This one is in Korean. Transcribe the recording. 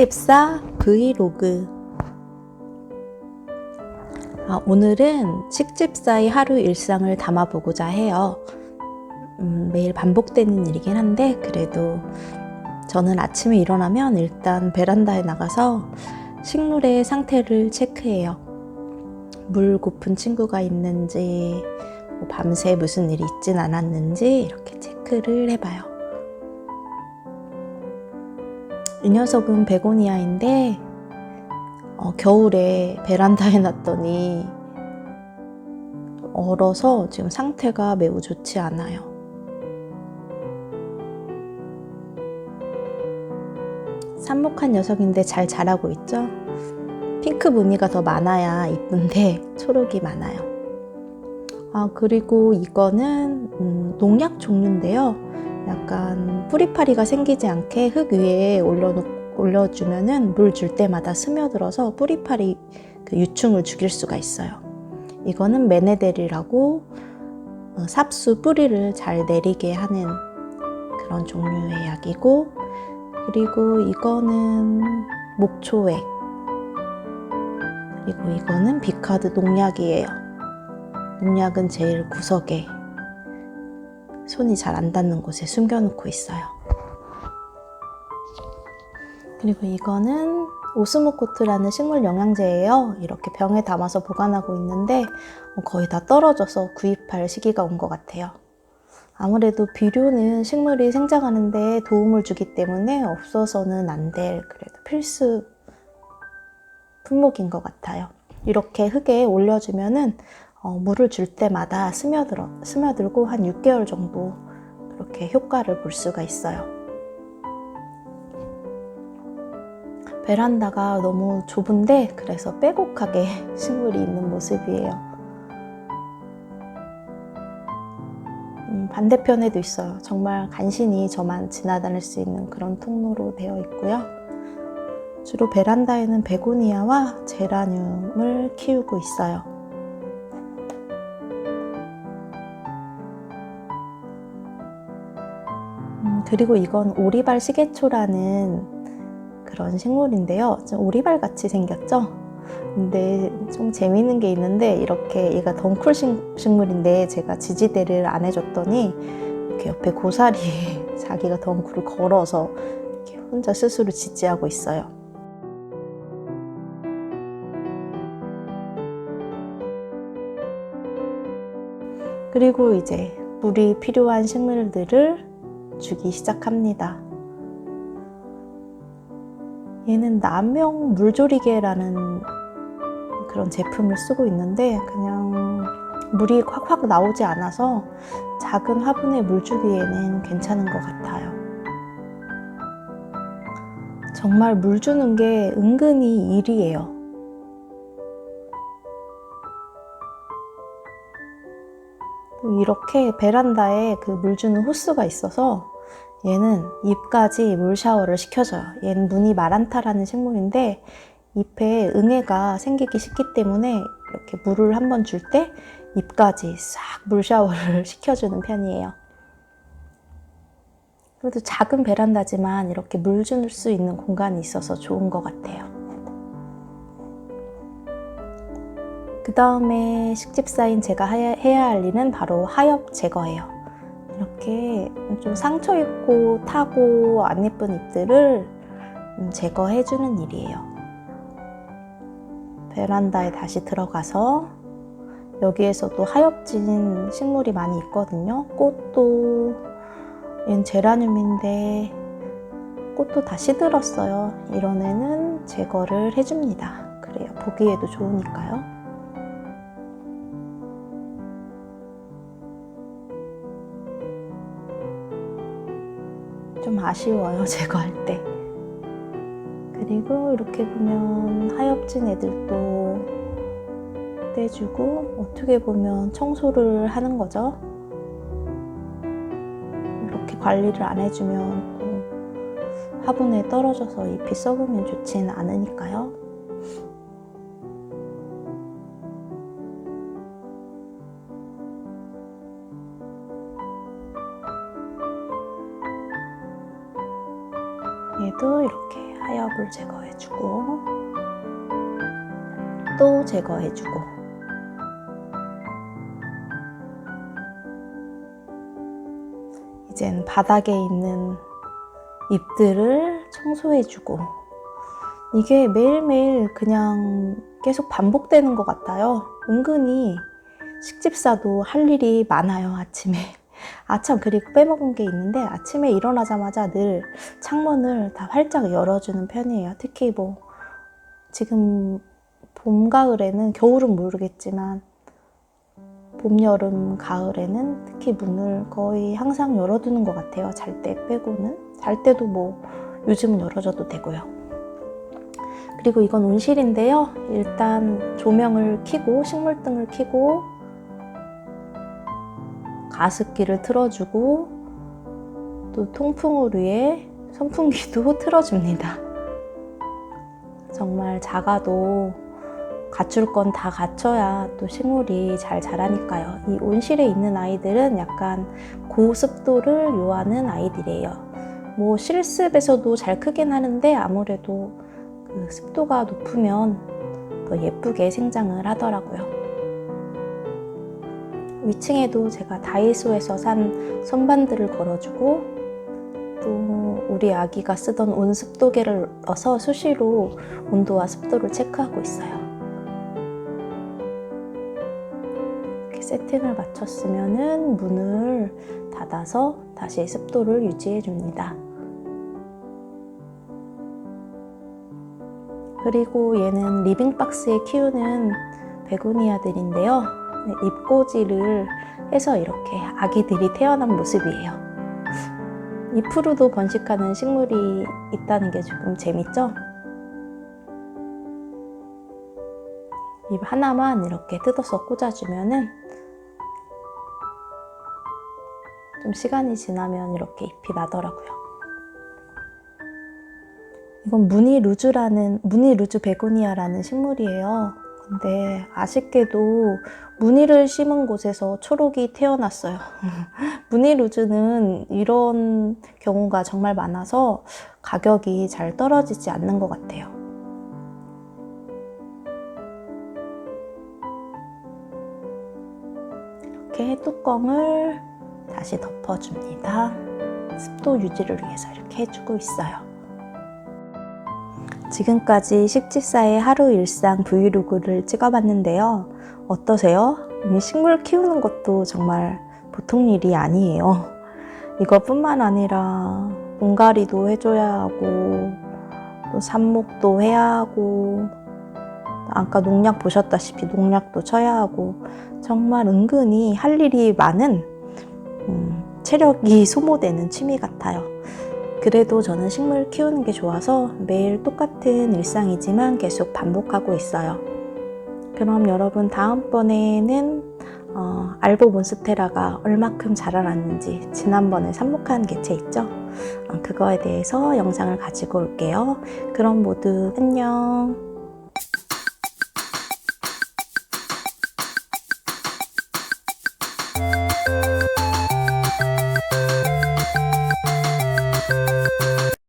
식집사 브이로그 아, 오늘은 식집사의 하루 일상을 담아보고자 해요. 음, 매일 반복되는 일이긴 한데 그래도 저는 아침에 일어나면 일단 베란다에 나가서 식물의 상태를 체크해요. 물 고픈 친구가 있는지 뭐 밤새 무슨 일이 있진 않았는지 이렇게 체크를 해봐요. 이 녀석은 베고니아인데 어, 겨울에 베란다에 놨더니 얼어서 지금 상태가 매우 좋지 않아요. 삽목한 녀석인데 잘 자라고 있죠? 핑크 무늬가 더 많아야 이쁜데 초록이 많아요. 아, 그리고 이거는 음, 농약 종류인데요. 약간 뿌리파리가 생기지 않게 흙 위에 올려놓, 올려주면은 물 줄 때마다 스며들어서 뿌리파리 그 유충을 죽일 수가 있어요. 이거는 메네델이라고 어, 삽수 뿌리를 잘 내리게 하는 그런 종류의 약이고 그리고 이거는 목초액 그리고 이거는 비카드 농약이에요. 농약은 제일 구석에 손이 잘 안 닿는 곳에 숨겨놓고 있어요. 그리고 이거는 오스모코트라는 식물 영양제예요. 이렇게 병에 담아서 보관하고 있는데 거의 다 떨어져서 구입할 시기가 온 것 같아요. 아무래도 비료는 식물이 생장하는데 도움을 주기 때문에 없어서는 안 될 그래도 필수 품목인 것 같아요. 이렇게 흙에 올려주면은 어, 물을 줄 때마다 스며들어, 스며들고 한 6개월 정도 그렇게 효과를 볼 수가 있어요. 베란다가 너무 좁은데 그래서 빼곡하게 식물이 있는 모습이에요. 음, 반대편에도 있어요. 정말 간신히 저만 지나다닐 수 있는 그런 통로로 되어 있고요. 주로 베란다에는 베고니아와 제라늄을 키우고 있어요. 음, 그리고 이건 오리발 시계초라는 그런 식물인데요. 좀 오리발 같이 생겼죠? 근데 좀 재미있는 게 있는데 이렇게 얘가 덩쿨 식물인데 제가 지지대를 안 해줬더니 이렇게 옆에 고사리에 자기가 덩쿨을 걸어서 이렇게 혼자 스스로 지지하고 있어요. 그리고 이제 물이 필요한 식물들을 주기 시작합니다. 얘는 남명 물조리개라는 그런 제품을 쓰고 있는데 그냥 물이 확확 나오지 않아서 작은 화분에 물 주기에는 괜찮은 것 같아요. 정말 물 주는 게 은근히 일이에요. 이렇게 베란다에 그 물 주는 호스가 있어서 얘는 잎까지 물 샤워를 시켜줘요. 얘는 무늬 마란타라는 식물인데 잎에 응애가 생기기 쉽기 때문에 이렇게 물을 한 번 줄 때 잎까지 싹 물 샤워를 시켜주는 편이에요. 그래도 작은 베란다지만 이렇게 물 줄 수 있는 공간이 있어서 좋은 것 같아요. 그 다음에 식집사인 제가 해야 할 일은 바로 하엽 제거예요. 이렇게 좀 상처 있고 타고 안 예쁜 잎들을 제거해주는 일이에요. 베란다에 다시 들어가서 여기에서도 하엽진 식물이 많이 있거든요. 꽃도 얘는 제라늄인데 꽃도 다 시들었어요. 이런 애는 제거를 해줍니다. 그래요. 보기에도 좋으니까요. 좀 아쉬워요, 제거할 때. 그리고 이렇게 보면 하엽진 애들도 떼주고 어떻게 보면 청소를 하는 거죠. 이렇게 관리를 안 해주면 또 화분에 떨어져서 잎이 썩으면 좋지는 않으니까요. 여기도 이렇게 하엽을 제거해주고 또 제거해주고 이젠 바닥에 있는 잎들을 청소해주고 이게 매일매일 그냥 계속 반복되는 것 같아요. 은근히 식집사도 할 일이 많아요, 아침에. 아참, 그리고 빼먹은 게 있는데 아침에 일어나자마자 늘 창문을 다 활짝 열어주는 편이에요. 특히 뭐, 지금 봄, 가을에는, 겨울은 모르겠지만, 봄, 여름, 가을에는 특히 문을 거의 항상 열어두는 것 같아요. 잘 때 빼고는. 잘 때도 뭐, 요즘은 열어줘도 되고요. 그리고 이건 온실인데요. 일단 조명을 켜고 식물등을 켜고 가습기를 틀어주고 또 통풍을 위해 선풍기도 틀어줍니다. 정말 작아도 갖출 건 다 갖춰야 또 식물이 잘 자라니까요. 이 온실에 있는 아이들은 약간 고습도를 요하는 아이들이에요. 뭐 실습에서도 잘 크긴 하는데 아무래도 그 습도가 높으면 더 예쁘게 생장을 하더라고요. 위층에도 제가 다이소에서 산 선반들을 걸어주고 또 우리 아기가 쓰던 온습도계를 넣어서 수시로 온도와 습도를 체크하고 있어요. 이렇게 세팅을 마쳤으면은 문을 닫아서 다시 습도를 유지해 줍니다. 그리고 얘는 리빙박스에 키우는 베고니아들인데요. 네, 잎꽂이를 해서 이렇게 아기들이 태어난 모습이에요. 잎으로도 번식하는 식물이 있다는 게 조금 재밌죠? 잎 하나만 이렇게 뜯어서 꽂아주면은 좀 시간이 지나면 이렇게 잎이 나더라고요. 이건 무늬 루즈라는 무늬 루즈 베고니아라는 식물이에요. 근데 아쉽게도 무늬를 심은 곳에서 초록이 태어났어요. 무늬 루즈는 이런 경우가 정말 많아서 가격이 잘 떨어지지 않는 것 같아요. 이렇게 뚜껑을 다시 덮어줍니다. 습도 유지를 위해서 이렇게 해주고 있어요. 지금까지 식집사의 하루 일상 브이로그를 찍어봤는데요. 어떠세요? 이 식물 키우는 것도 정말 보통 일이 아니에요. 이것뿐만 아니라 공가리도 해줘야 하고 또 삽목도 해야 하고 아까 농약 보셨다시피 농약도 쳐야 하고 정말 은근히 할 일이 많은 음, 체력이 소모되는 취미 같아요. 그래도 저는 식물 키우는 게 좋아서 매일 똑같은 일상이지만 계속 반복하고 있어요. 그럼 여러분 다음번에는 어, 알보 몬스테라가 얼마큼 자라났는지 지난번에 삽목한 개체 있죠? 어, 그거에 대해서 영상을 가지고 올게요. 그럼 모두 안녕.